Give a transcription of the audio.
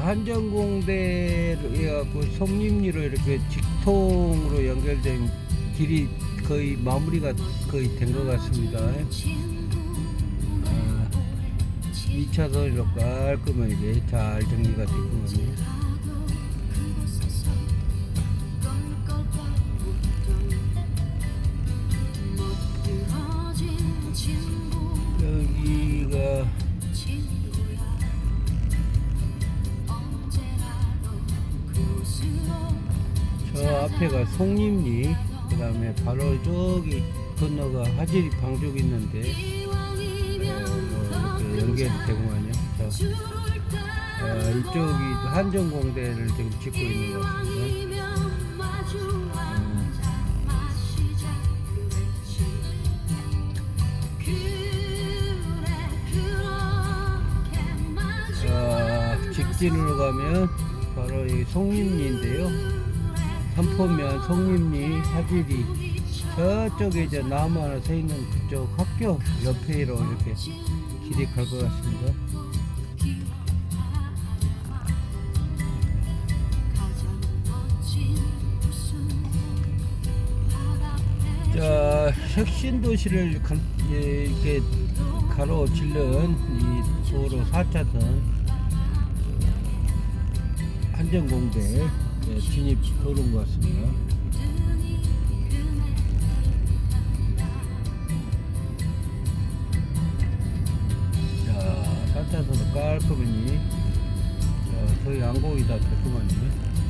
한전공대로 해갖고 송림리로 이렇게 직통으로 연결된 길이 거의 마무리가 거의 된 것 같습니다. 아, 2차선으로 깔끔하게 잘 정리가 됐구만요. 앞에가 송림리 그 다음에 바로 저기 건너가 하지리 방죽 있는데 어, 이렇게 연결이 되구만요 자, 어, 이쪽이 한전공대를 지금 짓고 있는 것 같습니다 자, 직진으로 가면 바로 이 송림리인데요 삼포면 송림리 하지리 저쪽에 이제 나무 하나 서 있는 그쪽 학교 옆에로 이렇게 길이 갈 것 같습니다. 자, 혁신 도시를 가, 예, 이렇게 가로질른 이 도로 4차선 한전공대 예, 진입 도로인 것 같습니다. 자, 4차선도 깔끔하니 자, 거의 양곡이 다 됐구만요.